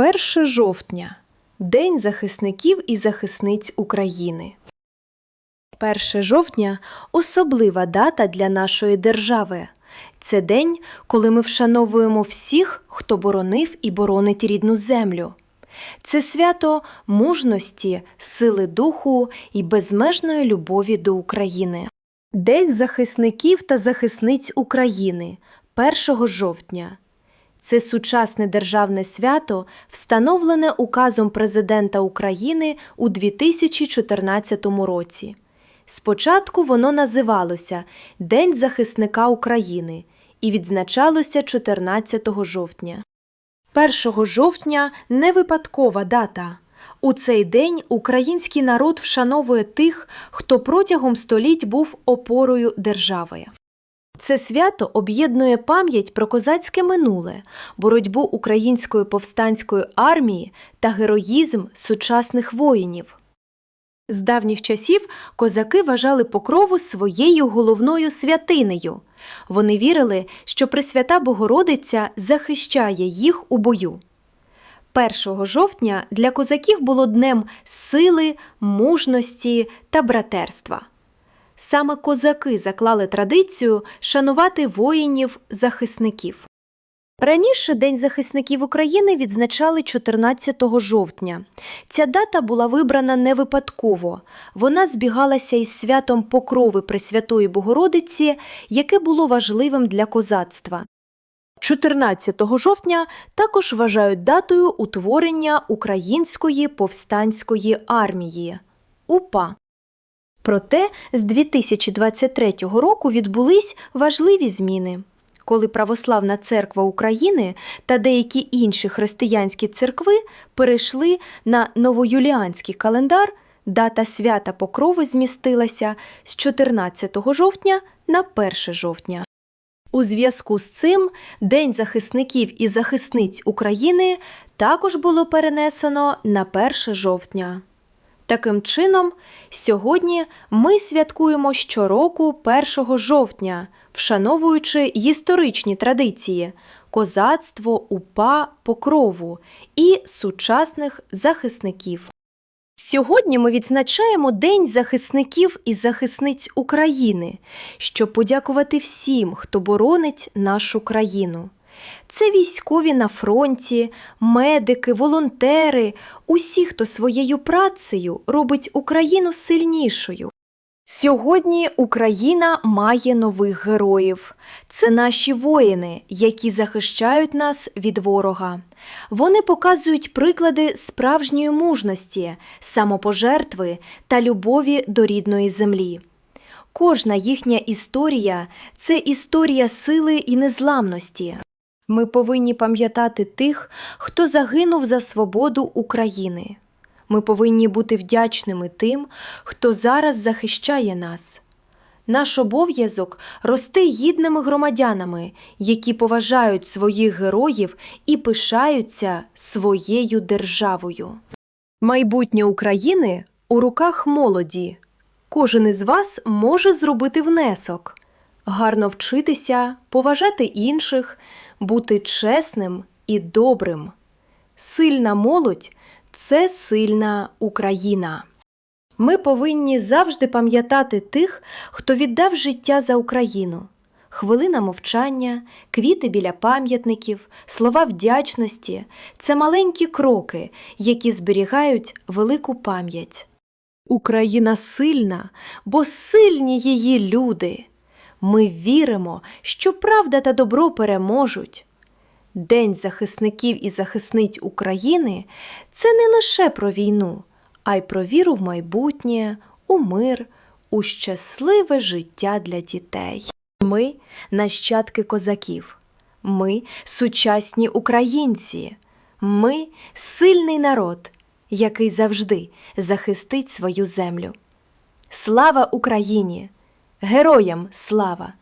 1 жовтня День захисників і захисниць України. 1 жовтня особлива дата для нашої держави. Це день, коли ми вшановуємо всіх, хто боронив і боронить рідну землю. Це свято мужності, сили духу і безмежної любові до України. День захисників та захисниць України 1 жовтня. Це сучасне державне свято, встановлене указом Президента України у 2014 році. Спочатку воно називалося День захисника України і відзначалося 14 жовтня. 1 жовтня не випадкова дата. У цей день український народ вшановує тих, хто протягом століть був опорою держави. Це свято об'єднує пам'ять про козацьке минуле, боротьбу української повстанської армії та героїзм сучасних воїнів. З давніх часів козаки вважали покрову своєю головною святинею. Вони вірили, що Пресвята Богородиця захищає їх у бою. 1 жовтня для козаків було днем сили, мужності та братерства. Саме козаки заклали традицію шанувати воїнів-захисників. Раніше День захисників України відзначали 14 жовтня. Ця дата була вибрана не випадково. Вона збігалася із святом Покрови Пресвятої Богородиці, яке було важливим для козацтва. 14 жовтня також вважають датою утворення Української повстанської армії УПА. Проте з 2023 року відбулись важливі зміни. Коли Православна церква України та деякі інші християнські церкви перейшли на новоюліанський календар, дата свята Покрови змістилася з 14 жовтня на 1 жовтня. У зв'язку з цим День захисників і захисниць України також було перенесено на 1 жовтня. Таким чином, сьогодні ми святкуємо щороку 1 жовтня, вшановуючи історичні традиції козацтво, упа, покрову і сучасних захисників. Сьогодні ми відзначаємо День захисників і захисниць України, щоб подякувати всім, хто боронить нашу країну. Це військові на фронті, медики, волонтери, усі, хто своєю працею робить Україну сильнішою. Сьогодні Україна має нових героїв. Це наші воїни, які захищають нас від ворога. Вони показують приклади справжньої мужності, самопожертви та любові до рідної землі. Кожна їхня історія це історія сили і незламності. Ми повинні пам'ятати тих, хто загинув за свободу України. Ми повинні бути вдячними тим, хто зараз захищає нас. Наш обов'язок рости гідними громадянами, які поважають своїх героїв і пишаються своєю державою. Майбутнє України у руках молоді. Кожен із вас може зробити внесок, гарно вчитися, поважати інших, бути чесним і добрим. Сильна молодь це сильна Україна. Ми повинні завжди пам'ятати тих, хто віддав життя за Україну. Хвилина мовчання, квіти біля пам'ятників, слова вдячності це маленькі кроки, які зберігають велику пам'ять. Україна сильна, бо сильні її люди. Ми віримо, що правда та добро переможуть. День захисників і захисниць України це не лише про війну, а й про віру в майбутнє, у мир, у щасливе життя для дітей. Ми нащадки козаків, ми сучасні українці, ми сильний народ, який завжди захистить свою землю. Слава Україні! Героям слава!